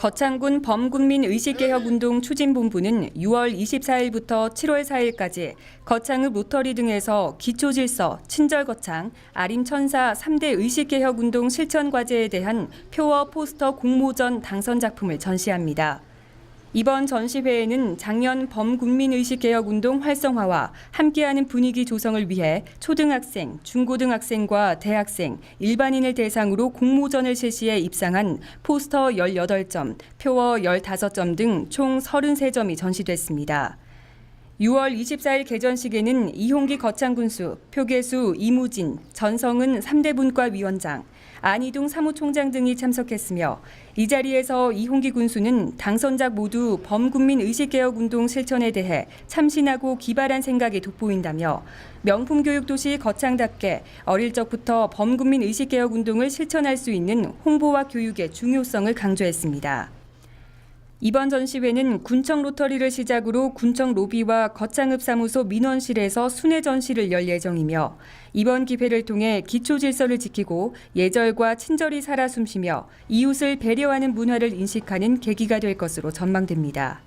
거창군 범군민 의식개혁운동 추진본부는 6월 24일부터 7월 4일까지 거창읍 로터리 등에서 기초질서, 친절거창, 아림천사 3대 의식개혁운동 실천과제에 대한 표어 포스터 공모전 당선 작품을 전시합니다. 이번 전시회에는 작년 범국민의식개혁운동 활성화와 함께하는 분위기 조성을 위해 초등학생, 중고등학생과 대학생, 일반인을 대상으로 공모전을 실시해 입상한 포스터 18점, 표어 15점 등 총 33점이 전시됐습니다. 6월 24일 개전식에는 이홍기 거창군수, 표계수 이무진, 전성은 3대 분과 위원장, 안희동 사무총장 등이 참석했으며 이 자리에서 이홍기 군수는 당선작 모두 범국민 의식개혁운동 실천에 대해 참신하고 기발한 생각이 돋보인다며 명품 교육 도시 거창답게 어릴 적부터 범국민 의식개혁운동을 실천할 수 있는 홍보와 교육의 중요성을 강조했습니다. 이번 전시회는 군청 로터리를 시작으로 군청 로비와 거창읍 사무소 민원실에서 순회 전시를 열 예정이며 이번 기회를 통해 기초 질서를 지키고 예절과 친절히 살아 숨쉬며 이웃을 배려하는 문화를 인식하는 계기가 될 것으로 전망됩니다.